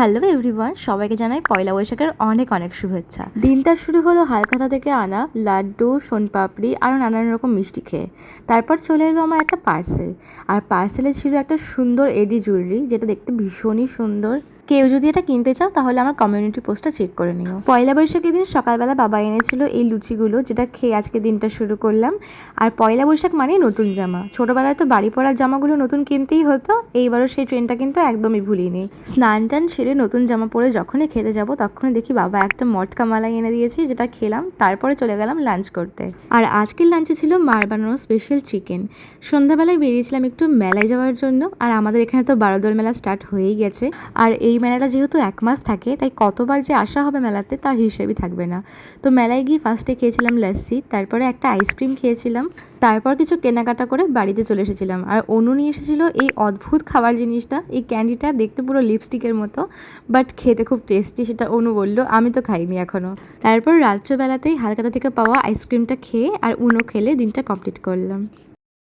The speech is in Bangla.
হ্যালো এভরিওয়ান সবাইকে জানাই পয়লা বৈশাখের অনেক অনেক শুভেচ্ছা। দিনটা শুরু হলো হালখাতা থেকে আনা লাড্ডু, সোনপাপড়ি আরও নানান রকম মিষ্টি খেয়ে। তারপর চলে এলো আমার একটা পার্সেল আর পার্সেলে ছিল একটা সুন্দর এডি জুয়েলারি যেটা দেখতে ভীষণই সুন্দর। কেউ যদি এটা কিনতে চাও, তাহলে আমার কমিউনিটি পোস্টটা চেক করে নিও। পয়লা বৈশাখের দিন সকালবেলা বাবা এনেছিল এই লুচিগুলো, যেটা খেয়ে আজকে দিনটা শুরু করলাম। আর পয়লা বৈশাখ মানে নতুন জামা। ছোটোবেলায় তো বাড়ি পরার জামাগুলো নতুন কিনতেই হতো, এইবারও সেই ট্রেনটা কিন্তু একদমই ভুলিনি। স্নান টান সেরে নতুন জামা পরে যখনই খেতে যাব, তখনই দেখি বাবা একটা মটকা মালাই এনে দিয়েছি, যেটা খেলাম, তারপরে চলে গেলাম লাঞ্চ করতে। আর আজকের লাঞ্চে ছিল মার বানানো স্পেশাল চিকেন সন্ধ্যাবেলায় বেরিয়েছিলাম একটু মেলায় যাওয়ার জন্য, আর আমাদের এখানে তো বারোদল মেলা স্টার্ট হয়েই গেছে। আর এই মেলাটা যেহেতু এক মাস থাকে, তাই কতবার যে আসা হবে মেলাতে তার হিসেবই থাকবে না। তো মেলায় গিয়ে ফার্স্টে খেয়েছিলাম লাস্সি তারপরে একটা আইসক্রিম খেয়েছিলাম, তারপর কিছু কেনাকাটা করে বাড়িতে চলে এসেছিলাম। আর অনু নিয়ে এসেছিল এই অদ্ভুত খাবার জিনিসটা, এই ক্যান্ডিটা দেখতে পুরো লিপস্টিকের মতো বাট খেতে খুব টেস্টি সেটা অনু বলল, আমি তো খাইনি এখনও তারপর রাত্রেবেলাতেই হালকাতা থেকে পাওয়া আইসক্রিমটা খেয়ে আর উনো খেলে দিনটা কমপ্লিট করলাম।